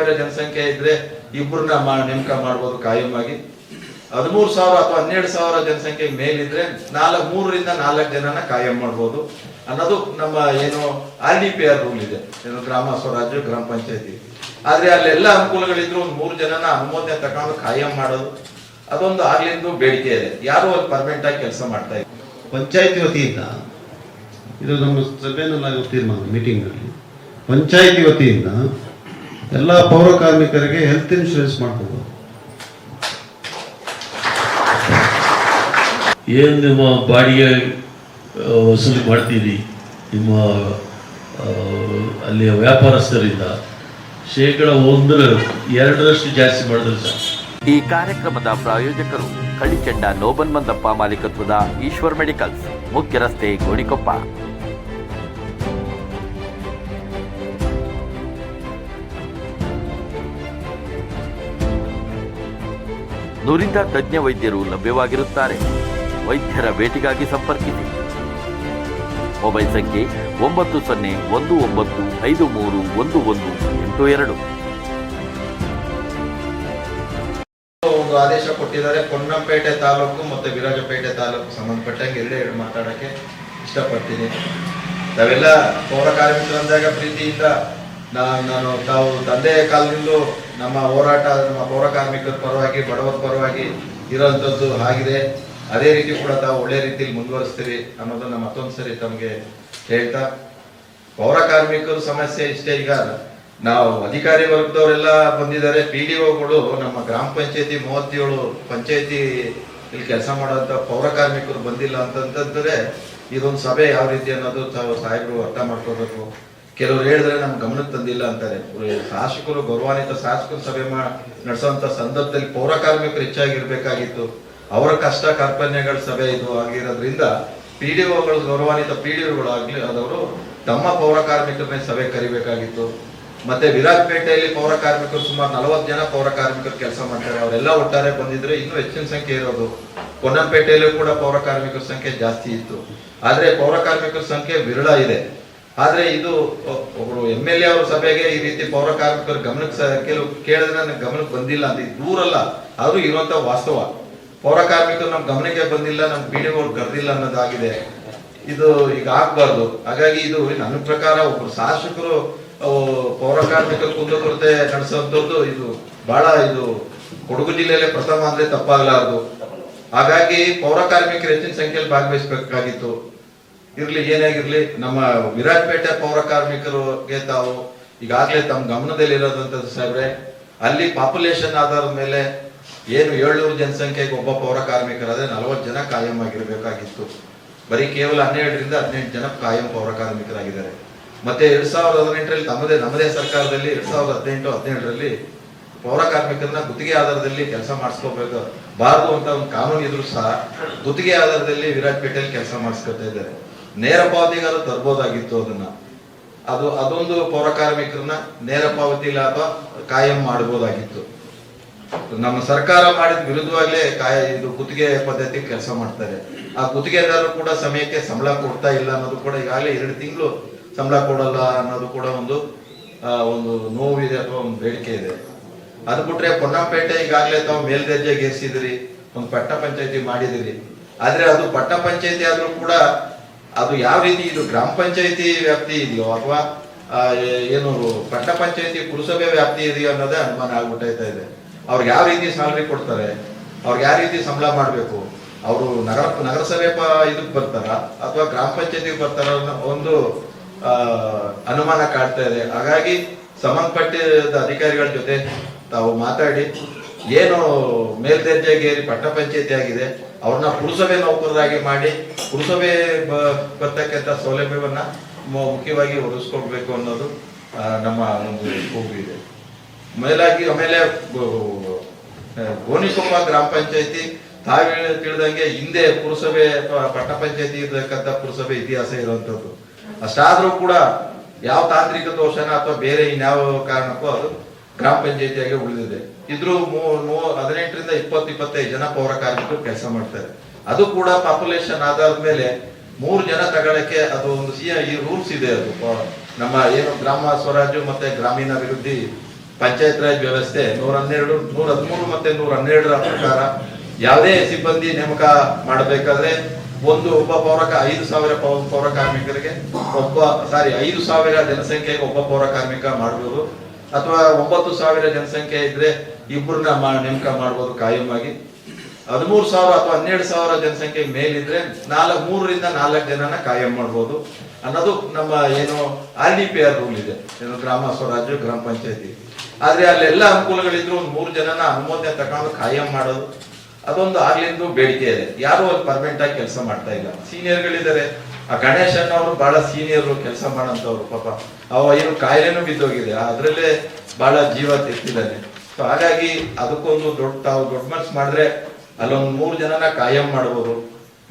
ಸಾವಿರ ಜನಸಂಖ್ಯೆ ಇದ್ರೆ ಇಬ್ಬರನ್ನ ನೇಮಕ ಮಾಡ್ಬೋದು ಕಾಯಂ ಆಗಿ ಹದಿಮೂರು ಸಾವಿರ ಅಥವಾ ಹನ್ನೆರಡು ಸಾವಿರ ಜನಸಂಖ್ಯೆ ಮೇಲಿದ್ರೆ ನಾಲ್ಕು ಮೂರರಿಂದ ನಾಲ್ಕು ಜನನ ಕಾಯಂ ಮಾಡ್ಬೋದು. ಅನ್ನೋದು ನಮ್ಮ ಏನು R D P R rule ಇದೆ. ಏನು ಗ್ರಾಮ ಸ್ವರಾಜ್ಯ, ಗ್ರಾಮ ಪಂಚಾಯತಿ. ಆದ್ರೆ ಅಲ್ಲೆಲ್ಲ ಅನುಕೂಲಗಳಿದ್ರು ಒಂದು ಮೂರು ಜನನ ಅನುಮೋದನೆ ತಗೊಂಡು ಕಾಯಂ ಮಾಡೋದು. ಅದೊಂದು ಆಗ್ಲಿಂದು ಬೇಡಿಕೆ ಇದೆ. ಯಾರು ಅಲ್ಲಿ ಪರ್ಮನೆಂಟ್ ಆಗಿ ಕೆಲಸ ಮಾಡ್ತಾ ಇದ್ದಾರೆ ಪಂಚಾಯತಿ ವತಿಯಿಂದ, ಇದು ನಮ್ಮ ಸಭೆಯಲ್ಲಿ ತೀರ್ಮಾನ ಮೀಟಿಂಗ್ನಲ್ಲಿ ಪಂಚಾಯತಿ ವತಿಯಿಂದ ಎಲ್ಲ ಪೌರ ಕಾರ್ಮಿಕರಿಗೆ ಹೆಲ್ತ್ ಇನ್ಶೂರೆನ್ಸ್ ಮಾಡ್ಬೋದು ಏನು ನಿಮ್ಮ ಬಾಡಿಗೆ ವಸೂಲಿ ಮಾಡ್ತೀರಿ? ನಿಮ್ಮ ಅಲ್ಲಿಯ ವ್ಯಾಪಾರಸ್ಥರಿಂದ ಶೇಕಡ ಒಂದರ ಎರಡರಷ್ಟು ಜಾಸ್ತಿ ಮಾಡಿದ್ರೆ ಸರ್ ಈ ಕಾರ್ಯಕ್ರಮದ ಪ್ರಾಯೋಜಕರು ಕಳಿಚಂಡ ನೋಬನ್ ಮಂದಪ್ಪ ಮಾಲೀಕತ್ವದ ಈಶ್ವರ್ ಮೆಡಿಕಲ್ಸ್ ಮುಖ್ಯ ರಸ್ತೆ ಗೋಣಿಕೊಪ್ಪ. ನುರಿತ ತಜ್ಞ ವೈದ್ಯರು ಲಭ್ಯವಾಗಿರುತ್ತಾರೆ. ವೈದ್ಯರ ಭೇಟಿಗಾಗಿ ಸಂಪರ್ಕಿಸಿ. ಮೊಬೈಲ್ ಸಂಖ್ಯೆ ಒಂಬತ್ತು ಸೊನ್ನೆ ಒಂದು ಒಂಬತ್ತು ಐದು ಮೂರು ಒಂದು ಒಂದು ಎಂಟು ಎರಡು. ಒಂದು ಆದೇಶ ಕೊಟ್ಟಿದ್ದಾರೆ. ಪೊನ್ನಂಪೇಟೆ ತಾಲೂಕು ಮತ್ತು ವಿರಾಜಪೇಟೆ ತಾಲೂಕು ಸಂಬಂಧಪಟ್ಟಂಗೆ ಎರಡೇ ಎರಡು ಮಾತಾಡೋಕ್ಕೆ ಇಷ್ಟಪಡ್ತೀನಿ. ತಾವೆಲ್ಲ ಪೌರ ಕಾರ್ಮಿಕರು ಅಂದಾಗ ಪ್ರೀತಿಯಿಂದ ನಾನು ತಾವು ತಂದೆ ಕಾಲದಿಂದಲೂ ನಮ್ಮ ಹೋರಾಟ, ನಮ್ಮ ಪೌರ ಕಾರ್ಮಿಕರ ಪರವಾಗಿ, ಬಡವರ ಪರವಾಗಿ ಇರೋಂಥದ್ದು ಆಗಿದೆ. ಅದೇ ರೀತಿ ಕೂಡ ತಾವು ಒಳ್ಳೆ ರೀತಿಯಲ್ಲಿ ಮುಂದುವರಿಸ್ತೀವಿ ಅನ್ನೋದನ್ನ ಮತ್ತೊಂದು ಸರಿ ತಮಗೆ ಹೇಳ್ತಾ, ಪೌರ ಕಾರ್ಮಿಕರ ಸಮಸ್ಯೆ ಇಷ್ಟೇ. ಈಗ ನಾವು ಅಧಿಕಾರಿ ವರ್ಗದವರೆಲ್ಲ ಬಂದಿದ್ದಾರೆ. ಪಿ ಡಿ ಒಗಳು ನಮ್ಮ ಗ್ರಾಮ ಪಂಚಾಯತಿ ಮೂವತ್ತೇಳು ಪಂಚಾಯತಿ ಇಲ್ಲಿ ಕೆಲಸ ಮಾಡುವಂಥ ಪೌರ ಕಾರ್ಮಿಕರು ಬಂದಿಲ್ಲ ಅಂತಂತಂದ್ರೆ ಇದೊಂದು ಸಭೆ ಯಾವ ರೀತಿ ಅನ್ನೋದು ತಾವು ಸಾಹೇಬರು ಅರ್ಥ ಮಾಡ್ಕೋಬೇಕು ಕೆಲವರು ಹೇಳಿದ್ರೆ ನಮ್ಮ ಗಮನಕ್ಕೆ ತಂದಿಲ್ಲ ಅಂತಾರೆ. ಶಾಸಕರು, ಗೌರವಾನ್ವಿತ ಶಾಸಕರು ಸಭೆ ನಡೆಸುವಂತ ಸಂದರ್ಭದಲ್ಲಿ ಪೌರ ಕಾರ್ಮಿಕರು ಹೆಚ್ಚಾಗಿರ್ಬೇಕಾಗಿತ್ತು. ಅವರ ಕಷ್ಟ ಕಾರ್ಪಣ್ಯಗಳ ಸಭೆ ಇದು ಆಗಿರೋದ್ರಿಂದ ಪಿ ಡಿ ಒಗಳು, ಗೌರವಾನ್ವಿತ ಪಿ ಡಿ ಒಗಳು ಅದವರು ತಮ್ಮ ಪೌರ ಮೇಲೆ ಸಭೆ ಕರಿಬೇಕಾಗಿತ್ತು. ಮತ್ತೆ ವಿರಾಜಪೇಟೆಯಲ್ಲಿ ಪೌರ ಕಾರ್ಮಿಕರು ಸುಮಾರು ನಲವತ್ತು ಜನ ಪೌರ ಕಾರ್ಮಿಕರು ಕೆಲಸ ಮಾಡ್ತಾರೆ. ಅವರೆಲ್ಲ ಒಟ್ಟಾರೆ ಬಂದಿದ್ರೆ ಇನ್ನೂ ಹೆಚ್ಚಿನ ಸಂಖ್ಯೆ ಇರೋದು. ಪೊನ್ನಂಪೇಟೆಯಲ್ಲೂ ಕೂಡ ಪೌರ ಕಾರ್ಮಿಕರ ಸಂಖ್ಯೆ ಜಾಸ್ತಿ ಇತ್ತು. ಆದರೆ ಪೌರ ಕಾರ್ಮಿಕರ ಸಂಖ್ಯೆ ವಿರಳ ಇದೆ. ಆದ್ರೆ ಇದು ಒಬ್ಬರು ಒಬ್ರು ಎಂ ಎಲ್ ಎ ಅವ್ರ ಸಭೆಗೆ ಈ ರೀತಿ ಪೌರ ಕಾರ್ಮಿಕರ ಗಮನಕ್ಕೆ ಕೆಲವು ಕೇಳಿದ್ರೆ ನನಗೆ ಗಮನಕ್ಕೆ ಬಂದಿಲ್ಲ ಅಂತ. ಇದು ದೂರಲ್ಲ ಆದರೂ ಇರುವಂತ ವಾಸ್ತವ. ಪೌರ ಕಾರ್ಮಿಕರು ನಮ್ ಗಮನಕ್ಕೆ ಬಂದಿಲ್ಲ, ನಮ್ ಪೀಳಿಗೆಗಳು ಕರೆದಿಲ್ಲ ಅನ್ನೋದಾಗಿದೆ. ಇದು ಈಗ ಆಗ್ಬಾರ್ದು. ಹಾಗಾಗಿ ಇದು ನನ್ನ ಪ್ರಕಾರ ಒಬ್ರು ಶಾಸಕರು ಪೌರ ಕಾರ್ಮಿಕರ ಕುಂದುಕೊರತೆ ನಡೆಸುವಂತದ್ದು ಇದು ಬಹಳ ಇದು ಕೊಡಗು ಜಿಲ್ಲೆಯಲ್ಲೇ ಪ್ರಥಮ ಅಂದ್ರೆ ತಪ್ಪಾಗಲಾರದು. ಹಾಗಾಗಿ ಪೌರ ಕಾರ್ಮಿಕರು ಹೆಚ್ಚಿನ ಸಂಖ್ಯೆಯಲ್ಲಿ ಭಾಗವಹಿಸಬೇಕಾಗಿತ್ತು. ಇರ್ಲಿ ಏನಾಗಿರ್ಲಿ ನಮ್ಮ ವಿರಾಜಪೇಟೆ ಪೌರ ಕಾರ್ಮಿಕರಿಗೆ ತಾವು ಈಗಾಗಲೇ ತಮ್ಮ ಗಮನದಲ್ಲಿ ಇರೋದಂಥದ್ದು ಸಾಹೇಬ್ರೆ, ಅಲ್ಲಿ ಪಾಪ್ಯುಲೇಷನ್ ಆಧಾರದ ಮೇಲೆ ಏನು ಏಳ್ನೂರು ಜನಸಂಖ್ಯೆಗೆ ಒಬ್ಬ ಪೌರ ಕಾರ್ಮಿಕರಾದ್ರೆ ನಲವತ್ತು ಜನ ಕಾಯಂ ಆಗಿರ್ಬೇಕಾಗಿತ್ತು ಬರೀ ಕೇವಲ ಹನ್ನೆರಡರಿಂದ ಹದಿನೆಂಟು ಜನ ಕಾಯಂ ಪೌರ ಕಾರ್ಮಿಕರಾಗಿದ್ದಾರೆ. ಮತ್ತೆ ಎರಡ್ ಸಾವಿರದ ಹದಿನೆಂಟರಲ್ಲಿ ತಮ್ಮದೇ, ನಮ್ಮದೇ ಸರ್ಕಾರದಲ್ಲಿ ಎರಡ್ ಸಾವಿರದ ಹದಿನೆಂಟು, ಹದಿನೇಳರಲ್ಲಿ ಪೌರ ಕಾರ್ಮಿಕರನ್ನ ಗುತ್ತಿಗೆ ಆಧಾರದಲ್ಲಿ ಕೆಲಸ ಮಾಡಿಸ್ಕೋಬೇಕು. ಬಾರದು ಅಂತ ಒಂದು ಕಾನೂನು ಇದ್ರು ಸಹ ಗುತ್ತಿಗೆ ಆಧಾರದಲ್ಲಿ ವಿರಾಜಪೇಟೆಯಲ್ಲಿ ಕೆಲಸ ಮಾಡಿಸ್ಕೊತಾ ಇದ್ದಾರೆ. ನೇರ ಪಾವತಿಗಾರು ತರ್ಬೋದಾಗಿತ್ತು ಅದನ್ನ. ಅದು, ಅದೊಂದು ಪೌರ ಕಾರ್ಮಿಕರನ್ನ ನೇರ ಪಾವತಿ ಲಾಭ ಕಾಯಂ ಮಾಡಬಹುದಾಗಿತ್ತು ನಮ್ಮ ಸರ್ಕಾರ ಮಾಡಿದ ವಿರುದ್ಧವಾಗ್ಲೇ ಕಾಯ, ಇದು ಗುತ್ತಿಗೆ ಪದ್ಧತಿ ಕೆಲಸ ಮಾಡ್ತಾರೆ. ಆ ಗುತ್ತಿಗೆದಾರರು ಕೂಡ ಸಮಯಕ್ಕೆ ಸಂಬಳ ಕೊಡ್ತಾ ಇಲ್ಲ ಅನ್ನೋದು ಕೂಡ ಈಗಾಗಲೇ ಎರಡು ತಿಂಗಳು ಸಂಬಳ ಕೊಡಲ್ಲ ಅನ್ನೋದು ಕೂಡ ಒಂದು ಒಂದು ನೋವಿದೆ ಅಥವಾ ಒಂದು ಬೇಡಿಕೆ ಇದೆ. ಅದು ಬಿಟ್ರೆ ಪೊನ್ನಂಪೇಟೆ ಈಗಾಗಲೇ ತಾವು ಮೇಲ್ದರ್ಜೆಗೆ ಏರಿಸಿದ್ರಿ ಒಂದು ಪಟ್ಟ ಪಂಚಾಯತಿ ಮಾಡಿದಿರಿ. ಆದ್ರೆ ಅದು ಪಟ್ಟ ಪಂಚಾಯತಿ ಆದ್ರೂ ಕೂಡ ಅದು ಯಾವ ರೀತಿ ಇದು ಗ್ರಾಮ ಪಂಚಾಯತಿ ವ್ಯಾಪ್ತಿ ಇದೆಯೋ ಅಥವಾ ಏನು ಪಟ್ಟ ಪಂಚಾಯತಿ ಪುರಸಭೆ ವ್ಯಾಪ್ತಿ ಇದೆಯೋ ಅನ್ನೋದೇ ಅನುಮಾನ ಆಗ್ಬಿಟ್ಟೈತಾ ಇದೆ. ಅವ್ರಿಗೆ ಯಾವ ರೀತಿ ಸ್ಯಾಲ್ರಿ ಕೊಡ್ತಾರೆ ಅವ್ರಿಗೆ ಯಾವ ರೀತಿ ಸಂಬಳ ಮಾಡಬೇಕು, ಅವರು ನಗರ, ನಗರಸಭೆ ಇದಕ್ಕೆ ಬರ್ತಾರ ಅಥವಾ ಗ್ರಾಮ ಪಂಚಾಯತಿಗೆ ಬರ್ತಾರ ಅನ್ನೋ ಒಂದು ಅನುಮಾನ ಕಾಡ್ತಾ ಇದೆ. ಹಾಗಾಗಿ ಸಂಬಂಧಪಟ್ಟಿದ ಅಧಿಕಾರಿಗಳ ಜೊತೆ ತಾವು ಮಾತಾಡಿ, ಏನು ಮೇಲ್ದರ್ಜೆಗೇರಿ ಪಟ್ಟ ಪಂಚಾಯತಿ ಆಗಿದೆ ಅವ್ರನ್ನ ಪುರಸಭೆ ನೌಕರರಾಗಿ ಮಾಡಿ, ಪುರಸಭೆ ಬರ್ತಕ್ಕಂಥ ಸೌಲಭ್ಯವನ್ನ ಮುಖ್ಯವಾಗಿ ಒದಗಿಸ್ಕೊಡ್ಬೇಕು ಅನ್ನೋದು ನಮ್ಮ ಒಂದು ಕೂಗು ಇದೆ. ಮೇಲಾಗಿ ಆಮೇಲೆ ಗೋಣಿಕೊಪ್ಪ ಗ್ರಾಮ ಪಂಚಾಯತಿ, ತಾವು ತಿಳಿದಂಗೆ ಹಿಂದೆ ಪುರಸಭೆ ಅಥವಾ ಪಟ್ಟಣ ಪಂಚಾಯತಿ ಇರತಕ್ಕಂಥ ಪುರಸಭೆ ಇತಿಹಾಸ ಇರುವಂತದ್ದು ಅಷ್ಟಾದ್ರೂ ಕೂಡ ಯಾವ ತಾಂತ್ರಿಕ ದೋಷನ ಅಥವಾ ಬೇರೆ ಇನ್ಯಾವ ಕಾರಣಕ್ಕೂ ಅದು ಗ್ರಾಮ ಪಂಚಾಯತಿಯಾಗಿ ಉಳಿದಿದೆ. ಇದ್ರೂ ಹದಿನೆಂಟರಿಂದ ಇಪ್ಪತ್ತು, ಇಪ್ಪತ್ತೈದು ಜನ ಪೌರ ಕಾರ್ಮಿಕರು ಕೆಲಸ ಮಾಡ್ತಾರೆ. ಅದು ಕೂಡ ಪಾಪ್ಯುಲೇಷನ್ ಆಧಾರದ ಮೇಲೆ ಮೂರು ಜನ ತಗೊಳಕ್ಕೆ ಅದು ಒಂದು ಸಿ ಈ ರೂಲ್ಸ್ ಇದೆ ಅದು. ನಮ್ಮ ಏನು ಗ್ರಾಮ ಸ್ವರಾಜ್ಯ ಮತ್ತೆ ಗ್ರಾಮೀಣ ಅಭಿವೃದ್ಧಿ ಪಂಚಾಯತ್ ರಾಜ್ ವ್ಯವಸ್ಥೆ ನೂರ ಹನ್ನೆರಡು ನೂರ ಹದಿಮೂರು ಮತ್ತೆ ನೂರ ಹನ್ನೆರಡರ ಪ್ರಕಾರ ಯಾವುದೇ ಸಿಬ್ಬಂದಿ ನೇಮಕ ಮಾಡಬೇಕಾದ್ರೆ ಒಂದು ಒಬ್ಬ ಪೌರ ಕಾ- ಐದು ಸಾವಿರ ಪೌರ ಕಾರ್ಮಿಕರಿಗೆ, ಒಬ್ಬ ಸಾರಿ, ಐದು ಸಾವಿರ ಜನಸಂಖ್ಯೆಗೆ ಒಬ್ಬ ಪೌರ ಕಾರ್ಮಿಕ ಮಾಡಬಹುದು ಅಥವಾ ಒಂಬತ್ತು ಸಾವಿರ ಜನಸಂಖ್ಯೆ ಇದ್ರೆ ಇಬ್ಬರನ್ನ ನೇಮಕ ಮಾಡಬಹುದು ಕಾಯಂ ಆಗಿ ಹದಿಮೂರು ಸಾವಿರ ಅಥವಾ ಹನ್ನೆರಡು ಸಾವಿರ ಜನಸಂಖ್ಯೆ ಮೇಲಿದ್ರೆ ನಾಲ್ಕು ಮೂರರಿಂದ ನಾಲ್ಕು ಜನನ ಕಾಯಂ ಮಾಡ್ಬೋದು. ಅನ್ನೋದು ನಮ್ಮ ಏನು R D P R rule ಇದೆ. ಏನು ಗ್ರಾಮ, ಸ್ವರಾಜ್ಯ, ಗ್ರಾಮ ಪಂಚಾಯತಿ. ಆದ್ರೆ ಅಲ್ಲೆಲ್ಲ ಅನುಕೂಲಗಳಿದ್ರು ಒಂದು ಮೂರು ಜನನ ಅನುಮೋದನೆ ತಗೊಂಡು ಕಾಯಂ ಮಾಡೋದು ಅದೊಂದು ಆಗ್ಲಿಂದು ಬೇಡಿಕೆ ಇದೆ. ಯಾರು ಅಲ್ಲಿ ಪರ್ಮನೆಂಟ್ ಆಗಿ ಕೆಲಸ ಮಾಡ್ತಾ ಇಲ್ಲ. ಸೀನಿಯರ್ಗಳಿದ್ದಾರೆ ಆ ಗಣೇಶ್ ಅವರು ಬಹಳ ಸೀನಿಯರ್ ಕೆಲಸ ಮಾಡೋಂಥವ್ರು ಪಾಪ. ಅವ ಏನು ಕಾಯಿಲೆನೂ ಬಿದ್ದೋಗಿದೆ. ಅದ್ರಲ್ಲೇ ಬಹಳ ಜೀವ ತೆತ್ತಿದ್ದಾನೆ ಸೊ ಹಾಗಾಗಿ ಅದಕ್ಕೊಂದು ದೊಡ್ಡ ತಾವು ದೊಡ್ಡ ಮನ್ಸು ಮಾಡಿದ್ರೆ ಅಲ್ಲೊಂದು ಮೂರು ಜನನ ಕಾಯಂ ಮಾಡ್ಬೋದು.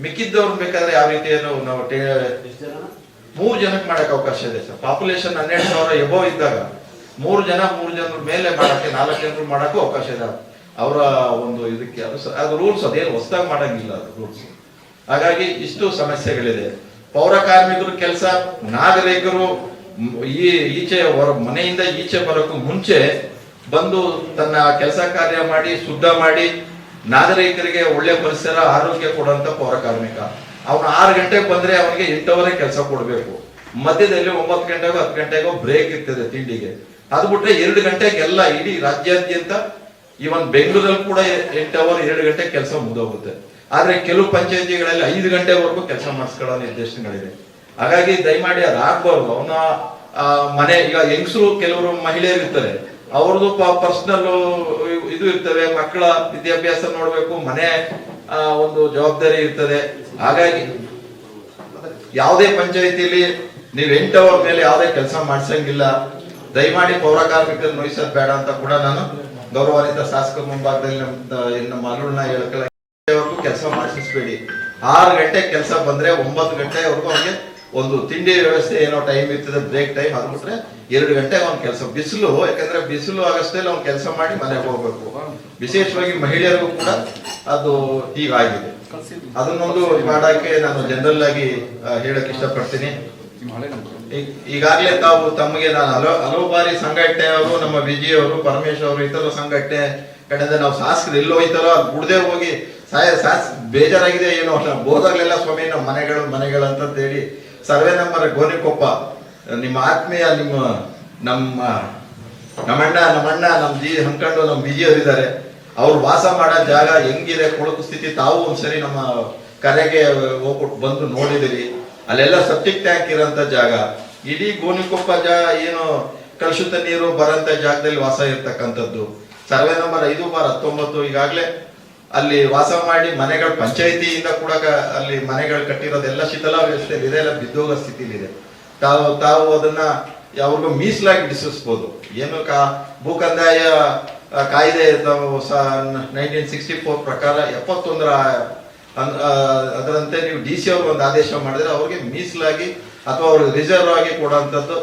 ಮಿಕ್ಕಿದ್ದವ್ರು ಬೇಕಾದ್ರೆ ಯಾವ ರೀತಿಯನ್ನು ನಾವು ಮೂರು ಜನಕ್ಕೆ ಮಾಡಕ್ಕೆ ಅವಕಾಶ ಇದೆ ಸರ್. ಪಾಪ್ಯುಲೇಷನ್ ಹನ್ನೆರಡು ಸಾವಿರ ಎಬೋ ಇದ್ದಾಗ ಮೂರು ಜನ ಮೂರು ಜನರ ಮೇಲೆ ಮಾಡಕ್ಕೆ ನಾಲ್ಕು ಜನರು ಮಾಡಕ್ಕೂ ಅವಕಾಶ ಇದೆ. ಅವರ ಒಂದು ಇದಕ್ಕೆ ಅದು ಅದು ರೂಲ್ಸ್ ಅದೇನು ಹೊಸದಾಗಿ ಮಾಡಂಗಿಲ್ಲ ಅದು ರೂಲ್ಸ್ ಹಾಗಾಗಿ ಇಷ್ಟು ಸಮಸ್ಯೆಗಳಿದೆ. ಪೌರ ಕಾರ್ಮಿಕರು ಕೆಲಸ, ನಾಗರಿಕರು ಈ ಈಚೆ ಮನೆಯಿಂದ ಈಚೆ ಬರೋಕ್ಕೂ ಮುಂಚೆ ಬಂದು ತನ್ನ ಕೆಲಸ ಕಾರ್ಯ ಮಾಡಿ, ಶುದ್ಧ ಮಾಡಿ, ನಾಗರಿಕರಿಗೆ ಒಳ್ಳೆ ಪರಿಸರ, ಆರೋಗ್ಯ ಕೊಡುವಂತ ಪೌರ ಕಾರ್ಮಿಕ. ಅವನು ಆರು ಗಂಟೆಗೆ ಬಂದ್ರೆ ಅವನಿಗೆ ಎಂಟವರೆ ಕೆಲಸ ಕೊಡಬೇಕು. ಮಧ್ಯದಲ್ಲಿ ಒಂಬತ್ತು ಗಂಟೆಗೋ, ಹತ್ತು ಗಂಟೆಗೋ ಬ್ರೇಕ್ ಇರ್ತದೆ ತಿಂಡಿಗೆ. ಅದು ಬಿಟ್ರೆ ಎರಡು ಗಂಟೆಗೆಲ್ಲ ಇಡೀ ರಾಜ್ಯಾದ್ಯಂತ ಇವನ್ ಬೆಂಗಳೂರಲ್ಲಿ ಕೂಡ ಎಂಟು ಅವರ್ ಎರಡು ಗಂಟೆ ಕೆಲಸ ಮುಗಿದೋಗುತ್ತೆ ಆದ್ರೆ ಕೆಲವು ಪಂಚಾಯತಿಗಳಲ್ಲಿ ಐದು ಗಂಟೆವರೆಗೂ ಕೆಲಸ ಮಾಡಿಸ್ಕೊಳ್ಳೋ ನಿರ್ದೇಶನಗಳಿದೆ. ಹಾಗಾಗಿ ದಯಮಾಡಿ ಅದಾಗಬಾರ್ದು ಅವನ ಮನೆ, ಈಗ ಹೆಂಗಸರು ಕೆಲವರು ಮಹಿಳೆಯರು ಇರ್ತಾರೆ. ಅವ್ರದ್ದು ಪರ್ಸನಲ್ ಇದು ಇರ್ತವೆ ಮಕ್ಕಳ ವಿದ್ಯಾಭ್ಯಾಸ ನೋಡಬೇಕು. ಮನೆ ಒಂದು ಜವಾಬ್ದಾರಿ ಇರ್ತದೆ. ಹಾಗಾಗಿ ಯಾವುದೇ ಪಂಚಾಯತಿಯಲ್ಲಿ ನೀವು ಎಂಟು ಅವರ್ ಮೇಲೆ ಯಾವುದೇ ಕೆಲಸ ಮಾಡಿಸಂಗಿಲ್ಲ. ದಯಮಾಡಿ ಪೌರ ಕಾರ್ಮಿಕರು ನೋಯಿಸೋದು ಬೇಡ ಅಂತ ಕೂಡ ನಾನು ಗೌರವಾನ್ವಿತ ಶಾಸಕ ಮುಂಭಾಗದಲ್ಲಿ ನಮ್ಮ ಹೇಳ್ಕಲ್ಲ ಕೆಲಸ ಮಾಡಿಸ್ಬೇಡಿ ಆರು ಗಂಟೆ ಕೆಲಸ ಬಂದ್ರೆ ಒಂಬತ್ತು ಗಂಟೆವರೆಗೂ ಅವ್ರಿಗೆ ಒಂದು ತಿಂಡಿ ವ್ಯವಸ್ಥೆ ಏನೋ ಟೈಮ್ ಇರ್ತದೆ ಬ್ರೇಕ್ ಟೈಮ್ ಅದು ಎರಡು ಗಂಟೆಗೆ ಅವ್ನ ಕೆಲಸ. ಬಿಸಿಲು, ಯಾಕಂದ್ರೆ ಬಿಸಿಲು ಆಗಷ್ಟೇ ಅವ್ನು ಕೆಲಸ ಮಾಡಿ ಮನೆಗೆ ಹೋಗ್ಬೇಕು. ವಿಶೇಷವಾಗಿ ಮಹಿಳೆಯರಿಗೂ ಕೂಡ ಅದು ಹೀಗಾಗಿದೆ. ಅದನ್ನೊಂದು ಮಾಡಕ್ಕೆ ನಾನು ಜನರಲ್ ಆಗಿ ಹೇಳಕ್ ಇಷ್ಟಪಡ್ತೀನಿ. ಈಗಾಗಲೇ ತಾವು ತಮಗೆ ನಾನು ಹಲವು ಹಲವು ಬಾರಿ ಸಂಘಟನೆಯವರು, ನಮ್ಮ ವಿಜಯ್ ಅವರು, ಪರಮೇಶ್ ಅವರು ಇತರ ಸಂಘಟನೆ ಕಡೆಯಿಂದ ನಾವು ಶಾಸಕರು ಎಲ್ಲಿ ಹೋಯ್ತಾರೋ ಅಲ್ಲಿ ಬಿಡದೆ ಹೋಗಿ ಸಾಯ ಸಾಸ್ ಬೇಜಾರಾಗಿದೆ ಏನೋ ಅಷ್ಟು ಹೋದಾಗಲೆಲ್ಲ ಸ್ವಾಮಿ ನಮ್ಮ ಮನೆಗಳು ಮನೆಗಳು ಅಂತ ಹೇಳಿ ಸರ್ವೆ ನಂಬರ್ ಗೋನಿಕೊಪ್ಪ, ನಿಮ್ಮ ಆತ್ಮೀಯ ನಿಮ್ಮ ನಮ್ಮ ನಮ್ಮಣ್ಣ ನಮ್ಮಣ್ಣ, ನಮ್ಮ ಜಿ ಹಂಕಂಡು, ನಮ್ಮ ಬಿಜಿಯವರಿದ್ದಾರೆ ಅವ್ರು ವಾಸ ಮಾಡೋ ಜಾಗ ಹೆಂಗಿದೆ, ಕೊಳಕು ಸ್ಥಿತಿ, ತಾವು ಒಂದ್ಸರಿ ನಮ್ಮ ಕರೆಗೆ ಹೋಗ್ಬಿಟ್ಟು ಬಂದು ನೋಡಿದಿರಿ. ಅಲ್ಲೆಲ್ಲ ಸೆಪ್ಟಿಕ್ ಟ್ಯಾಂಕ್ ಇರೋಂಥ ಜಾಗ. ಇಡೀ ಗೋನಿಕೊಪ್ಪ ಜಾಗ ಏನು ಕಲುಷಿತ ನೀರು ಬರೋಂಥ ಜಾಗದಲ್ಲಿ ವಾಸ ಇರ್ತಕ್ಕಂಥದ್ದು. ಸರ್ವೆ ನಂಬರ್ ಐದು ಬಾರ್ ಹತ್ತೊಂಬತ್ತು. ಈಗಾಗಲೇ ಅಲ್ಲಿ ವಾಸ ಮಾಡಿ ಮನೆಗಳು ಪಂಚಾಯಿತಿಯಿಂದ ಕೂಡ ಅಲ್ಲಿ ಮನೆಗಳು ಕಟ್ಟಿರೋದೆಲ್ಲ ಶೀತಲ ವ್ಯವಸ್ಥೆಯಲ್ಲಿ ಇದೆ, ಎಲ್ಲ ಬಿದ್ದೋಗೋ ಸ್ಥಿತಿಲಿದೆ ತಾವು ತಾವು ಅದನ್ನ ಯಾವ್ರಿಗೂ ಮೀಸಲಾಗಿ ಬಿಡಿಸಿಸ್ಬೋದು ಏನು ಕಾ, ಭೂಕಂದಾಯ ಕಾಯಿದೆ ಕಾಯ್ದೆ ನೈನ್ಟೀನ್ ಸಿಕ್ಸ್ಟಿ ಫೋರ್ ಪ್ರಕಾರ ಎಪ್ಪತ್ತೊಂದರ ಅದರಂತೆ ನೀವು ಡಿ ಸಿ ಅವ್ರಿಗೆ ಒಂದು ಆದೇಶ ಮಾಡಿದ್ರೆ ಅವ್ರಿಗೆ ಮೀಸಲಾಗಿ ಅಥವಾ ಅವ್ರಿಗೆ ರಿಸರ್ವ್ ಆಗಿ ಕೊಡುವಂಥದ್ದು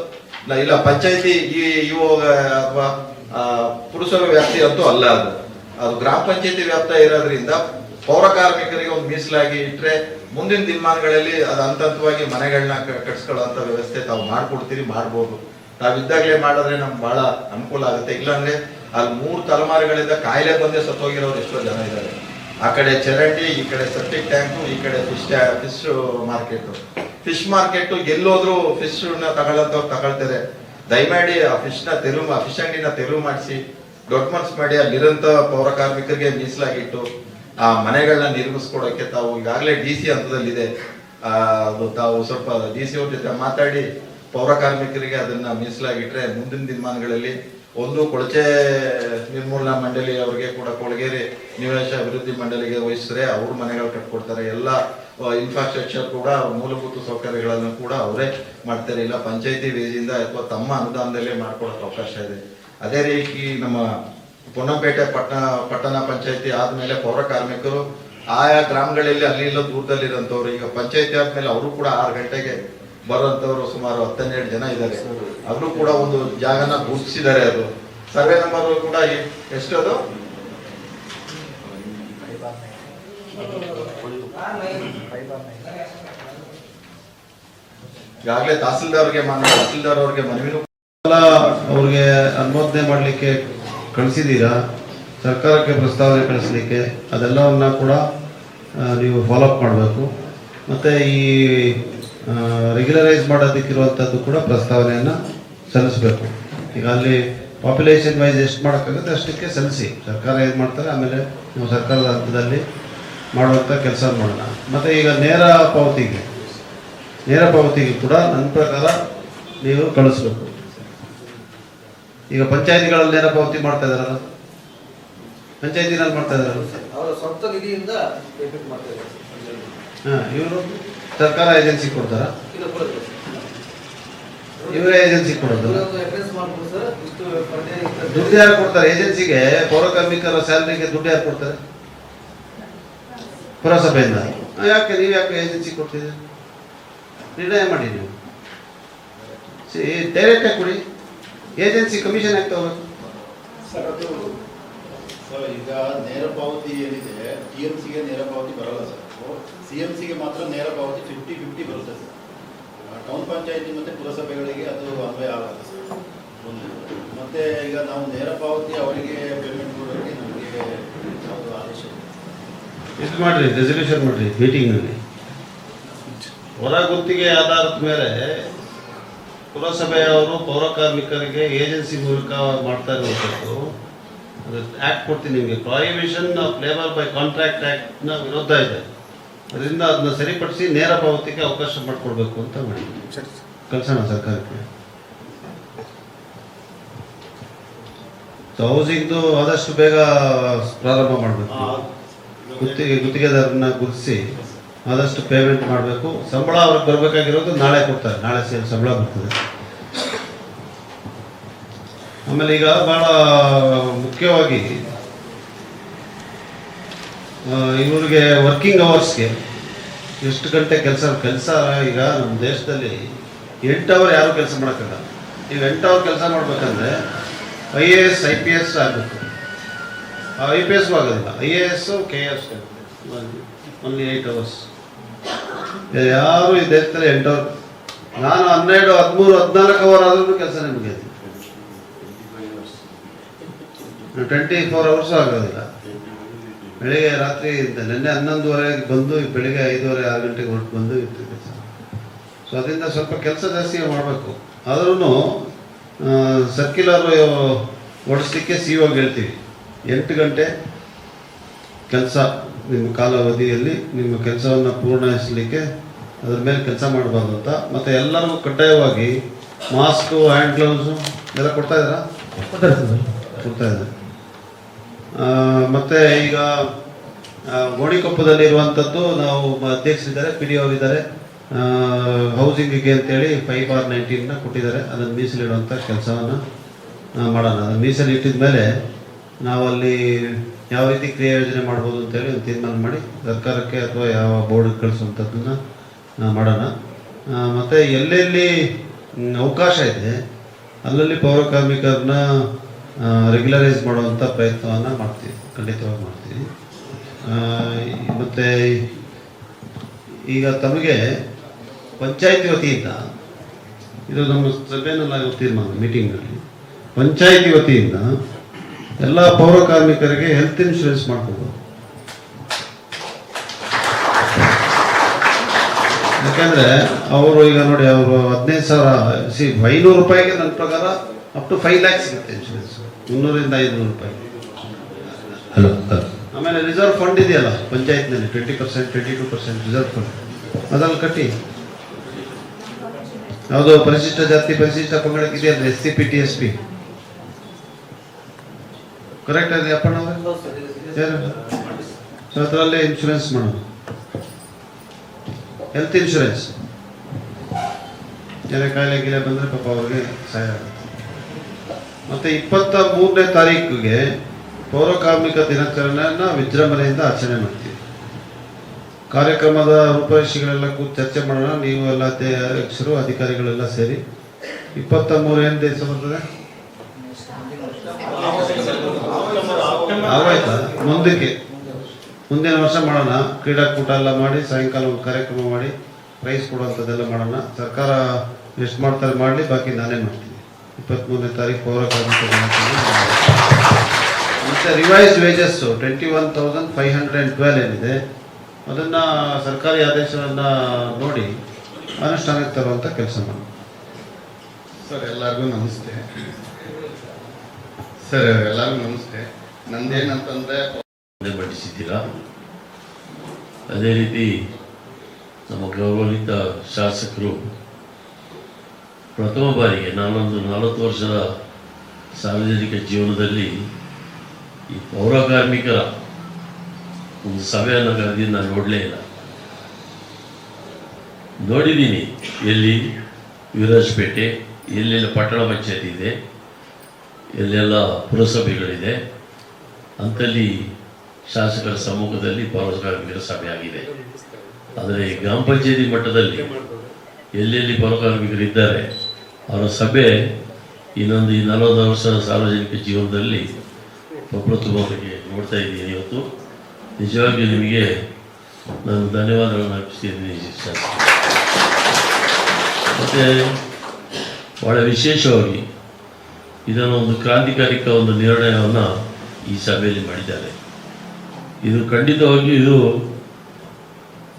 ಅಂತದ್ದು ಇಲ್ಲ, ಪಂಚಾಯಿತಿ ಈ ಇವು ಪುರಸಭೆ ವ್ಯಾಪ್ತಿ ಅಂತೂ ಅಲ್ಲ ಅದು. ಅದು ಗ್ರಾಮ ಪಂಚಾಯತಿ ವ್ಯಾಪ್ತ ಇರೋದ್ರಿಂದ ಪೌರ ಕಾರ್ಮಿಕರಿಗೆ ಒಂದು ಮೀಸಲಾಗಿ ಇಟ್ಟರೆ ಮುಂದಿನ ದಿನಮಾನಗಳಲ್ಲಿ ಅದು ಹಂತ ಹಂತವಾಗಿ ಮನೆಗಳನ್ನ ಕಟ್ಸ್ಕೊಳ್ಳುವಂತ ವ್ಯವಸ್ಥೆ ತಾವು ಮಾಡ್ಕೊಡ್ತೀರಿ, ಮಾಡ್ಬೋದು. ತಾವಿದ್ದಾಗಲೇ ಮಾಡಿದ್ರೆ ನಮ್ಗೆ ಬಹಳ ಅನುಕೂಲ ಆಗುತ್ತೆ. ಇಲ್ಲಾಂದ್ರೆ ಅಲ್ಲಿ ಮೂರು ತಲೆಮಾರುಗಳಿಂದ ಕಾಯಿಲೆ ಬಂದೇ ಸತ್ತೋಗಿರೋರು ಎಷ್ಟೋ ಜನ ಇದ್ದಾರೆ. ಆ ಕಡೆ ಚರಂಡಿ, ಈ ಕಡೆ ಸೆಪ್ಟಿಕ್ ಟ್ಯಾಂಕು ಈ ಕಡೆ fish fish market fish market ಎಲ್ಲೋದ್ರೂ ಫಿಶ್ನ ತಗೊಳ್ಳೋಂಥವ್ರು ತಗೊಳ್ತಾರೆ. ದಯಮಾಡಿ ಆ ಫಿಶ್ನ ತೆರವು ಆ ಫಿಶ್ ಅಂಗಡಿನ ಮಾಡಿಸಿ ದೊಡ್ಡ ಮಾಡಿ ಅಲ್ಲಿರೋಂಥ ಪೌರ ಕಾರ್ಮಿಕರಿಗೆ ಮೀಸಲಾಗಿಟ್ಟು, ಆ ಮನೆಗಳನ್ನ ನಿರ್ಮಿಸ್ಕೊಡೋಕೆ ತಾವು ಈಗಾಗಲೇ ಡಿ ಸಿ ಹಂತದಲ್ಲಿದೆ. ತಾವು ಸ್ವಲ್ಪ ಡಿ ಸಿ ಅವ್ರ ಜೊತೆ ಮಾತಾಡಿ ಪೌರ ಕಾರ್ಮಿಕರಿಗೆ ಅದನ್ನ ಮೀಸಲಾಗಿಟ್ರೆ ಮುಂದಿನ ದಿನಮಾನಗಳಲ್ಲಿ ಒಂದು ಕೊಳಚೆ ನಿರ್ಮೂಲನಾ ಮಂಡಳಿ ಅವರಿಗೆ ಕೂಡ ಕೊಳಗೇರಿ ನಿವೇಶ ಅಭಿವೃದ್ಧಿ ಮಂಡಳಿಗೆ ವಹಿಸಿದ್ರೆ ಅವ್ರ ಮನೆಗಳು ಕಟ್ಕೊಡ್ತಾರೆ. ಎಲ್ಲ ಇನ್ಫ್ರಾಸ್ಟ್ರಕ್ಚರ್ ಕೂಡ, ಮೂಲಭೂತ ಸೌಕರ್ಯಗಳನ್ನು ಕೂಡ ಅವರೇ ಮಾಡ್ತಾರೆ. ಇಲ್ಲ, ಪಂಚಾಯತಿ ವೇದಿಯಿಂದ ಅಥವಾ ತಮ್ಮ ಅನುದಾನದಲ್ಲೇ ಮಾಡ್ಕೊಳಕ್ ಅವಕಾಶ ಇದೆ. ಅದೇ ರೀತಿ ನಮ್ಮ ಪೊನ್ನಂಪೇಟೆ ಪಟ್ಟಣ ಪಟ್ಟಣ ಪಂಚಾಯತಿ ಆದ್ಮೇಲೆ ಪೌರ ಕಾರ್ಮಿಕರು, ಆಯಾ ಗ್ರಾಮಗಳಲ್ಲಿ ಅಲ್ಲಿ ಇಲ್ಲ ದೂರದಲ್ಲಿರೋಂಥವ್ರು, ಈಗ ಪಂಚಾಯತಿ ಆದ್ಮೇಲೆ ಅವರು ಕೂಡ ಆರು ಗಂಟೆಗೆ ಬರುವಂತವ್ರು ಸುಮಾರು ಹತ್ತನ್ನೆರಡು ಜನ ಇದ್ದಾರೆ. ಅವರು ಕೂಡ ಒಂದು ಜಾಗನ ಗುರುತಿಸಿದ್ದಾರೆ ಅದು. ಸರ್ವೆ ನಂಬರ್ ಕೂಡ ಎಷ್ಟು ಎಷ್ಟದು? ಈಗಾಗಲೇ ತಹಸೀಲ್ದಾರ್ಗೆ ತಹಸೀಲ್ದಾರ್ ಅವ್ರಿಗೆ ಮನವಿನೂ ಅವ್ರಿಗೆ ಅನುಮೋದನೆ ಮಾಡಲಿಕ್ಕೆ ಕಳಿಸಿದ್ದೀರಾ? ಸರ್ಕಾರಕ್ಕೆ ಪ್ರಸ್ತಾವನೆ ಕಳಿಸ್ಲಿಕ್ಕೆ ಅದೆಲ್ಲವನ್ನ ಕೂಡ ನೀವು ಫಾಲೋಅಪ್ ಮಾಡಬೇಕು. ಮತ್ತು ಈ ರೆಗ್ಯುಲರೈಸ್ ಮಾಡೋದಕ್ಕಿರುವಂಥದ್ದು ಕೂಡ ಪ್ರಸ್ತಾವನೆಯನ್ನು ಸಲ್ಲಿಸಬೇಕು. ಈಗ ಅಲ್ಲಿ ಪಾಪ್ಯುಲೇಷನ್ ವೈಸ್ ಎಷ್ಟು ಮಾಡೋಕ್ಕಾಗುತ್ತೆ ಅಷ್ಟಕ್ಕೆ ಸಲ್ಲಿಸಿ. ಸರ್ಕಾರ ಏನು ಮಾಡ್ತಾರೆ? ಆಮೇಲೆ ನಾವು ಸರ್ಕಾರದ ಹಂತದಲ್ಲಿ ಮಾಡುವಂಥ ಕೆಲಸ ಮಾಡೋಣ ಮತ್ತು ಈಗ ನೇರ ಪಾವತಿಗೆ. ನೇರ ಪಾವತಿಗೆ ಕೂಡ ನನ್ನ ಪ್ರಕಾರ ನೀವು ಕಳಿಸ್ಬೇಕು. ಈಗ ಪಂಚಾಯತಿಗಳಲ್ಲಿ ನೇರ ಪಾವತಿ ಮಾಡ್ತಾ ಇದಾರಲ್ಲ ಪಂಚಾಯತಿನಲ್ಲಿ ಮಾಡ್ತಾ ಇದಾರಲ್ಲ ಹಾಂ ಇವರು ಸರ್ಕಾರ ಏಜೆನ್ಸಿ ಕೊಡ್ತಾರ? ಇವರೇ ಏಜೆನ್ಸಿ ಕೊಡೋದು ದುಡ್ಡು ಯಾರು ಕೊಡ್ತಾರೆ? ಏಜೆನ್ಸಿಗೆ ಪೌರ ಕಾರ್ಮಿಕರ ಸ್ಯಾಲ್ರಿಗೆ ದುಡ್ಡು ಯಾರು ಕೊಡ್ತಾರೆ? ಪುರಸಭೆಯಿಂದ. ಯಾಕೆ ನೀವು ಯಾಕೆ ಏಜೆನ್ಸಿ ಕೊಡ್ತಿದ್ದೀರಿ? ನಿರ್ಣಯ ಮಾಡಿ ನೀವು. ಸಿ ಡೈರೆಕ್ಟಾಗಿ ಕೊಡಿ. ಏಜೆನ್ಸಿ ಕಮಿಷನ್ ಯಾಕೆ ತಗೋಬೇಕು ಸರ್ ಅದು ಸರ್ ಈಗ ನೇರ ಪಾವತಿ ಏನಿದೆ ಟಿ ಎಂ ಸಿಗೆ ನೇರ ಪಾವತಿ ಬರಲ್ಲ ಸರ್. ಸಿ ಎಂ ಸಿಗೆ ಮಾತ್ರ ನೇರ ಪಾವತಿ ಫಿಫ್ಟಿ ಫಿಫ್ಟಿ ಬರುತ್ತೆ ಸರ್. ಟೌನ್ ಪಂಚಾಯತಿ ಮತ್ತು ಪುರಸಭೆಗಳಿಗೆ ಅದು ಅನ್ವಯ ಆಗಲ್ಲ ಸರ್. ಒಂದು ಮತ್ತೆ ಈಗ ನಾವು ನೇರ ಪಾವತಿ ಅವರಿಗೆ ಪೇಮೆಂಟ್ ಕೊಡೋರಿಗೆ ನಮಗೆ ಯಾವುದು ಆದೇಶ ಇಲ್ಲ. ಇದು ಮಾಡ್ರಿ? ರೆಸಲ್ಯೂಷನ್ ಮಾಡ್ರಿ ಮೀಟಿಂಗ್ನಲ್ಲಿ ಹೊರ ಗುತ್ತಿಗೆ ಆಧಾರದ ಮೇಲೆ ಪುರಸಭೆಯವರು ಪೌರ ಕಾರ್ಮಿಕರಿಗೆ ಏಜೆನ್ಸಿ ಮೂಲಕ ಮಾಡ್ತಾ ಇರುವಂತದ್ದು ಅದು ಆ್ಯಕ್ಟ್ ಕೊಡ್ತೀನಿ ನಿಮಗೆ. Prohibition of labour by contract ಆ್ಯಕ್ಟ್ನ ವಿರೋಧ ಇದೆ. ಅದರಿಂದ ಅದನ್ನ ಸರಿಪಡಿಸಿ ನೇರ ಪಾವತಿಗೆ ಅವಕಾಶ ಮಾಡಿಕೊಡ್ಬೇಕು ಅಂತ ಮಾಡಿ ಕಲ್ಸೋಣ ಸರ್ಕಾರಕ್ಕೆ. ಹೌಸಿಂಗ್ದು ಆದಷ್ಟು ಬೇಗ ಪ್ರಾರಂಭ ಮಾಡಬೇಕು. ಗುತ್ತಿಗೆ ಗುತ್ತಿಗೆದಾರನ್ನ ಗುರುತಿಸಿ ಆದಷ್ಟು ಪೇಮೆಂಟ್ ಮಾಡಬೇಕು. ಸಂಬಳ ಅವ್ರಿಗೆ ಬರಬೇಕಾಗಿರೋದು ನಾಳೆ ಕೊಡ್ತಾರೆ. ನಾಳೆ ಸೇ- ಸಂಬಳ ಬರ್ತದೆ. ಆಮೇಲೆ ಈಗ ಭಾಳ ಮುಖ್ಯವಾಗಿ ಇವರಿಗೆ ವರ್ಕಿಂಗ್ ಅವರ್ಸ್ಗೆ ಎಷ್ಟು ಗಂಟೆ ಕೆಲಸ ಕೆಲಸ ಈಗ ನಮ್ಮ ದೇಶದಲ್ಲಿ ಎಂಟು ಅವರ್ ಯಾರು ಕೆಲಸ ಮಾಡೋಕ್ಕಲ್ಲ ಈಗ ಎಂಟು ಅವರ್ ಕೆಲಸ ಮಾಡಬೇಕಂದ್ರೆ I A S I P S ಆಗಬೇಕು. ಐ ಪಿ ಎಸ್ ಆಗೋದಿಲ್ಲ I A S K S only eight hours ಯಾರು ದೇಶದಲ್ಲಿ ಎಂಟು ಅವರ್ ನಾನು ಹನ್ನೆರಡು, ಹದಿಮೂರು, ಹದಿನಾಲ್ಕು ಅವರ್ ಆದ್ರೂ ಕೆಲಸ ನಿಮಗೆ. ಟ್ವೆಂಟಿ ಫೋರ್ ಅವರ್ಸ್ ಆಗೋದಿಲ್ಲ. ಬೆಳಿಗ್ಗೆ ರಾತ್ರಿ ಇದ್ದ ನಿನ್ನೆ ಹನ್ನೊಂದುವರೆಗೆ ಬಂದು, ಬೆಳಿಗ್ಗೆ ಐದುವರೆ ಆರು ಗಂಟೆಗೆ ಹೊರಟು ಬಂದು ಇತ್ತು ಕೆಲಸ. ಸೊ ಅದರಿಂದ ಸ್ವಲ್ಪ ಕೆಲಸ ಜಾಸ್ತಿ ಮಾಡಬೇಕು. ಆದ್ರೂ ಸರ್ಕ್ಯುಲರ್ ಓಡಿಸ್ಲಿಕ್ಕೆ ಸಿ ಓಗೆ ಹೇಳ್ತೀವಿ. ಎಂಟು ಗಂಟೆ ಕೆಲಸ ನಿಮ್ಮ ಕಾಲಾವಧಿಯಲ್ಲಿ ನಿಮ್ಮ ಕೆಲಸವನ್ನು ಪೂರ್ಣಗೊಳಿಸಲಿಕ್ಕೆ ಅದ್ರ ಮೇಲೆ ಕೆಲಸ ಮಾಡಬಾರ್ದು ಅಂತ. ಮತ್ತು ಎಲ್ಲರಿಗೂ ಕಡ್ಡಾಯವಾಗಿ ಮಾಸ್ಕು ಹ್ಯಾಂಡ್ ಗ್ಲೌಸು ಎಲ್ಲ ಕೊಡ್ತಾ ಇದ್ದಾರಾ? ಕೊಡ್ತಾ ಇದ್ದಾರೆ? ಮತ್ತು ಈಗ ಆ, ಗೋಣಿಕೊಪ್ಪದಲ್ಲಿ ಇರುವಂಥದ್ದು ನಾವು ಅಧ್ಯಕ್ಷರಿದ್ದಾರೆ ಪಿ ಡಿ ಒ ಇದ್ದಾರೆ ಹೌಸಿಂಗಿಗೆ ಅಂತೇಳಿ ಫೈವ್ ಆರ್ ನೈನ್ಟೀನ್ನ ಕೊಟ್ಟಿದ್ದಾರೆ. ಅದನ್ನು ಮೀಸಲಿಡುವಂಥ ಕೆಲಸವನ್ನು ಮಾಡೋಣ. ಅದನ್ನು ಮೀಸಲಿಟ್ಟಿದ ಮೇಲೆ ನಾವು ಅಲ್ಲಿ ಯಾವ ರೀತಿ ಕ್ರಿಯಾಯೋಜನೆ ಮಾಡ್ಬೋದು ಅಂತೇಳಿ ಒಂದು ತೀರ್ಮಾನ ಮಾಡಿ ಸರ್ಕಾರಕ್ಕೆ ಅಥವಾ ಯಾವ ಬೋರ್ಡ್ ಕಳಿಸುವಂಥದ್ದನ್ನು ಮಾಡೋಣ. ಮತ್ತು ಎಲ್ಲೆಲ್ಲಿ ಅವಕಾಶ ಇದೆ, ಅಲ್ಲಲ್ಲಿ ಪೌರ ಕಾರ್ಮಿಕರನ್ನ ರೆಗ್ಯುಲರೈಸ್ ಮಾಡುವಂಥ ಪ್ರಯತ್ನವನ್ನು ಮಾಡ್ತೀವಿ, ಖಂಡಿತವಾಗಿ ಮಾಡ್ತೀವಿ. ಮತ್ತು ಮತ್ತೆ ಈಗ ತಮಗೆ ಪಂಚಾಯತಿ ವತಿಯಿಂದ, ಇದು ನಮ್ಮ ಸಭೆಯಲ್ಲಿ ತೀರ್ಮಾನ ಮೀಟಿಂಗ್ನಲ್ಲಿ ಪಂಚಾಯತಿ ವತಿಯಿಂದ ಎಲ್ಲ ಪೌರ ಕಾರ್ಮಿಕರಿಗೆ ಹೆಲ್ತ್ ಇನ್ಶೂರೆನ್ಸ್ ಮಾಡ್ಕೋಬೋದು. ಯಾಕಂದ್ರೆ ಅವರು ಈಗ ನೋಡಿ ಅವರು ಹದಿನೈದು ಸಾವಿರ ಸಿ ಐನೂರು ರೂಪಾಯಿಗೆ ನನ್ನ ಪ್ರಕಾರ ಅಪ್ ಟು ಫೈವ್ ಲ್ಯಾಕ್ಸ್ ಸಿಗುತ್ತೆ ಇನ್ಶೂರೆನ್ಸ್ ಮುನ್ನೂರಿಂದ ಐದುನೂರು ರೂಪಾಯಿ. ಹಲೋ ಆಮೇಲೆ ರಿಸರ್ವ್ ಫಂಡ್ ಇದೆಯಲ್ಲ ಪಂಚಾಯತ್ನಲ್ಲಿ twenty percent twenty two percent reserve fund ಅದನ್ನು ಕಟ್ಟಿ. ಯಾವುದು ಪರಿಶಿಷ್ಟ ಜಾತಿ ಪರಿಶಿಷ್ಟ ಪಂಗಡಕ್ಕೆ ಇದೆಯಲ್ಲ S C P T S P correct ಆಗಿದೆ, ಅಪ್ಪಣ್ಣ ಅದರಲ್ಲೇ ಇನ್ಶೂರೆನ್ಸ್ ಮಾಡೋದು ಹೆಲ್ತ್ ಇನ್ಶೂರೆನ್ಸ್ ಏನೇ ಕಾಯಿಲೆ ಗೀಲೆ ಬಂದರೆ ಪಾಪ ಅವ್ರಿಗೆ ಸಹಾಯ ಆಗುತ್ತೆ. ಮತ್ತು ಇಪ್ಪತ್ತ ಮೂರನೇ ತಾರೀಕಿಗೆ ಪೌರಕಾರ್ಮಿಕ ದಿನಾಚರಣೆಯನ್ನು ವಿಜೃಂಭಣೆಯಿಂದ ಆಚರಣೆ ಮಾಡ್ತೀವಿ. ಕಾರ್ಯಕ್ರಮದ ರೂಪರೇಷೆಗಳೆಲ್ಲ ಕೂತು ಚರ್ಚೆ ಮಾಡೋಣ. ನೀವು ಎಲ್ಲ ಅಧ್ಯಕ್ಷರು, ಅಧಿಕಾರಿಗಳೆಲ್ಲ ಸೇರಿ ಇಪ್ಪತ್ತ ಮೂರು ಏನು ದಿವಸ ಬರ್ತದೆ? ಆಗೋಯ್ತಾ? ಮುಂದಕ್ಕೆ. ಮುಂದಿನ ವರ್ಷ ಮಾಡೋಣ. ಕ್ರೀಡಾಕೂಟ ಎಲ್ಲ ಮಾಡಿ, ಸಾಯಂಕಾಲ ಒಂದು ಕಾರ್ಯಕ್ರಮ ಮಾಡಿ ಪ್ರೈಸ್ ಕೊಡುವಂಥದ್ದೆಲ್ಲ ಮಾಡೋಣ. ಸರ್ಕಾರ ಎಷ್ಟು ಮಾಡ್ತಾರೆ ಮಾಡಲಿ, ಬಾಕಿ ನಾನೇ ಮಾಡ್ತೀನಿ. ಇಪ್ಪತ್ತ್ಮೂರನೇ ತಾರೀಕು ಪೌರ ಮತ್ತು revise wages twenty one thousand five hundred twelve ಏನಿದೆ. ಅದನ್ನು ಸರ್ಕಾರಿ ಆದೇಶವನ್ನು ನೋಡಿ ಅನುಷ್ಠಾನಕ್ಕೆ ತರುವಂಥ ಕೆಲಸ ಮಾಡಿ ಸರ್, ಎಲ್ಲರಿಗೂ ನಮಸ್ತೆ. ಸರ್, ಎಲ್ಲರಿಗೂ ನಮಸ್ತೆ. ನಂದೇನಂತಂದ್ರೆ ಮುಂದೆ ಮಂಡಿಸಿದ್ದೀರಾ ಅದೇ ರೀತಿ ನಮ್ಮ ಗೌರವಿತ ಶಾಸಕರು ಪ್ರಥಮ ಬಾರಿಗೆ ನಾನೊಂದು ನಲವತ್ತು ವರ್ಷದ ಸಾರ್ವಜನಿಕ ಜೀವನದಲ್ಲಿ ಈ ಪೌರ ಕಾರ್ಮಿಕರ ಒಂದು ಸಭೆಯನ್ನು ಕರೆದಿ ನಾನು ನೋಡಲೇ ಇಲ್ಲ. ನೋಡಿದ್ದೀನಿ ಎಲ್ಲಿ ವಿರಾಜಪೇಟೆ, ಎಲ್ಲೆಲ್ಲ ಪಟ್ಟಣ ಪಂಚಾಯತಿ ಇದೆ, ಎಲ್ಲೆಲ್ಲ ಪುರಸಭೆಗಳಿದೆ. ಅಂಥಲ್ಲಿ ಶಾಸಕರ ಸಮ್ಮುಖದಲ್ಲಿ ಪೌರ ಕಾರ್ಮಿಕರ ಸಭೆ ಆಗಿದೆ. ಆದರೆ ಗ್ರಾಮ ಪಂಚಾಯತಿ ಮಟ್ಟದಲ್ಲಿ ಎಲ್ಲೆಲ್ಲಿ ಪೌರ ಇದ್ದಾರೆ, ಅವರ ಸಭೆ ಇನ್ನೊಂದು ಈ ನಲವತ್ತು ವರ್ಷ ಸಾರ್ವಜನಿಕ ಜೀವನದಲ್ಲಿ ಪ್ರಪ್ರಥಮವಾಗಿ ನೋಡ್ತಾ ಇದ್ದೀನಿ ಇವತ್ತು. ನಿಜವಾಗಿಯೂ ನಿಮಗೆ ನಾನು ಧನ್ಯವಾದಗಳನ್ನು ಅರ್ಪಿಸ್ತಿದ್ದೀನಿ ಮತ್ತು ಭಾಳ ವಿಶೇಷವಾಗಿ ಇದನ್ನು ಒಂದು ಕ್ರಾಂತಿಕಾರಿಕ ಒಂದು ನಿರ್ಣಯವನ್ನು ಈ ಸಭೆಯಲ್ಲಿ ಮಾಡಿದ್ದಾರೆ. ಇದು ಖಂಡಿತವಾಗಿ ಇದು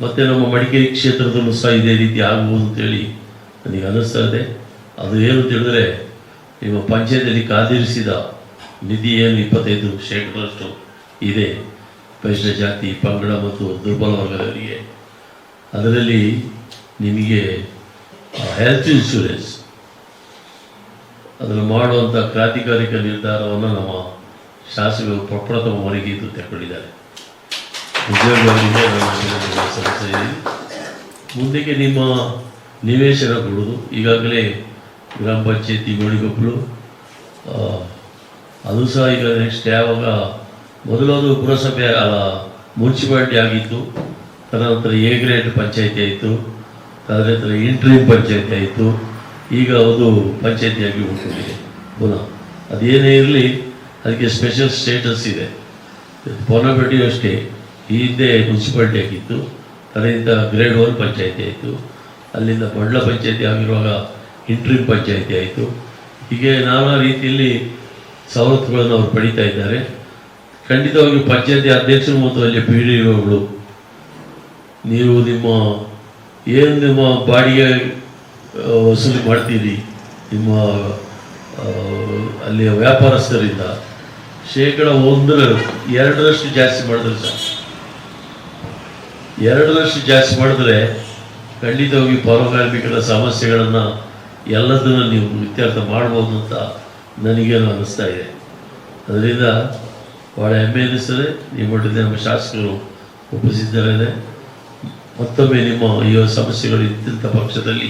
ಮತ್ತೆ ನಮ್ಮ ಮಡಿಕೇರಿ ಕ್ಷೇತ್ರದಲ್ಲೂ ಸಹ ಇದೇ ರೀತಿ ಆಗ್ಬೋದು ಅಂತೇಳಿ ನನಗೆ ಅನ್ನಿಸ್ತಾ ಇದೆ. ಅದು ಏನು ತಿಳಿದ್ರೆ ನಿಮ್ಮ ಪಂಚಾಯತಿಯಲ್ಲಿ ಕಾದಿರಿಸಿದ ನಿಧಿ ಏನು ಇಪ್ಪತ್ತೈದು ಶೇಕಡದಷ್ಟು ಇದೆ. ಪರಿಶಿಷ್ಟ ಜಾತಿ, ಪಂಗಡ ಮತ್ತು ದುರ್ಬಲ ವರ್ಗದವರಿಗೆ. ಅದರಲ್ಲಿ ನಿಮಗೆ ಹೆಲ್ತ್ ಇನ್ಶೂರೆನ್ಸ್ ಅದನ್ನು ಮಾಡುವಂಥ ಕ್ರಾಂತಿಕಾರಿಕ ನಿರ್ಧಾರವನ್ನು ನಮ್ಮ ಶಾಸಕರು ಪ್ರಪ್ರಥಮ ಇದು ತೆಕ್ಕೊಂಡಿದ್ದಾರೆ. ಸಲ್ಲಿಸಿದ್ದೀನಿ ಮುಂದಕ್ಕೆ ನಿಮ್ಮ ನಿವೇಶನ ಕೊಡೋದು ಈಗಾಗಲೇ ಗ್ರಾಮ ಪಂಚಾಯತಿ ಗೋಣಿಗೊಪ್ಪಲು ಅದು ಸಹ ಈಗ ನೆಕ್ಸ್ಟ್ ಯಾವಾಗ ಮೊದಲು ಅದು ಪುರಸಭೆ ಮುನ್ಸಿಪಾಲ್ಟಿ ಮುನ್ಸಿಪಾಲಿಟಿ ಆಗಿತ್ತು. ತದನಂತರ ಎ ಗ್ರೇಡ್ ಪಂಚಾಯತಿ ಆಯಿತು. ತದನಂತರ ಇಂಟ್ರೀಮ್ ಪಂಚಾಯತಿ ಆಯಿತು. ಈಗ ಅದು ಪಂಚಾಯತಿಯಾಗಿ ಉಳ್ಕೊಂಡಿದೆ ಪುನಃ ಅದೇನೇ ಇರಲಿ ಅದಕ್ಕೆ ಸ್ಪೆಷಲ್ ಸ್ಟೇಟಸ್ ಇದೆ. ಪೊನ್ನಪೇಟೆಯು ಅಷ್ಟೇ, ಈ ಹಿಂದೆ ಮುನ್ಸಿಪಾಲ್ಟಿ ಆಗಿತ್ತು ಅದರಿಂದ ಗ್ರೇಡ್ ಒನ್ ಪಂಚಾಯಿತಿ ಆಯಿತು, ಅಲ್ಲಿಂದ ಮಂಡಲ ಪಂಚಾಯಿತಿ ಆಗಿರುವಾಗ ಇಂಟ್ರಿಮ್ ಪಂಚಾಯಿತಿ ಆಯಿತು. ಹೀಗೆ ನಾನಾ ರೀತಿಯಲ್ಲಿ ಸವಲತ್ತುಗಳನ್ನು ಅವರು ಪಡೀತಾ ಇದ್ದಾರೆ. ಖಂಡಿತವಾಗಿ ಪಂಚಾಯತಿ ಅಧ್ಯಕ್ಷರು ಮತ್ತು ಅಲ್ಲಿ ಪಿ ಡಿ ನೀವು ನಿಮ್ಮ, ಏನು ನಿಮ್ಮ ಬಾಡಿಗೆ ವಸೂಲಿ ಮಾಡ್ತೀರಿ, ನಿಮ್ಮ ಅಲ್ಲಿಯ ವ್ಯಾಪಾರಸ್ಥರಿಂದ ಶೇಕಡ ಒಂದರ ಎರಡರಷ್ಟು ಜಾಸ್ತಿ ಮಾಡಿದ್ರೆ ಸರ್ ಎರಡರಷ್ಟು ಜಾಸ್ತಿ ಮಾಡಿದ್ರೆ ಖಂಡಿತವಾಗಿ ಪೌರಕಾರ್ಮಿಕರ ಸಮಸ್ಯೆಗಳನ್ನು ಎಲ್ಲದನ್ನು ನೀವು ಇತ್ಯರ್ಥ ಮಾಡ್ಬೋದು ಅಂತ ನನಗೇನು ಅನ್ನಿಸ್ತಾ ಇದೆ. ಅದರಿಂದ ಭಾಳ ಹೆಮ್ಮೆ ಅನ್ನಿಸ್ತದೆ ನೀವು ಮಾಡಿದ್ದೆ ನಮ್ಮ ಶಾಸಕರು ಒಪ್ಪಿಸಿದ್ದಾರೆ ಮತ್ತೊಮ್ಮೆ ನಿಮ್ಮ ಈ ಸಮಸ್ಯೆಗಳು ಇದ್ದಂಥ ಪಕ್ಷದಲ್ಲಿ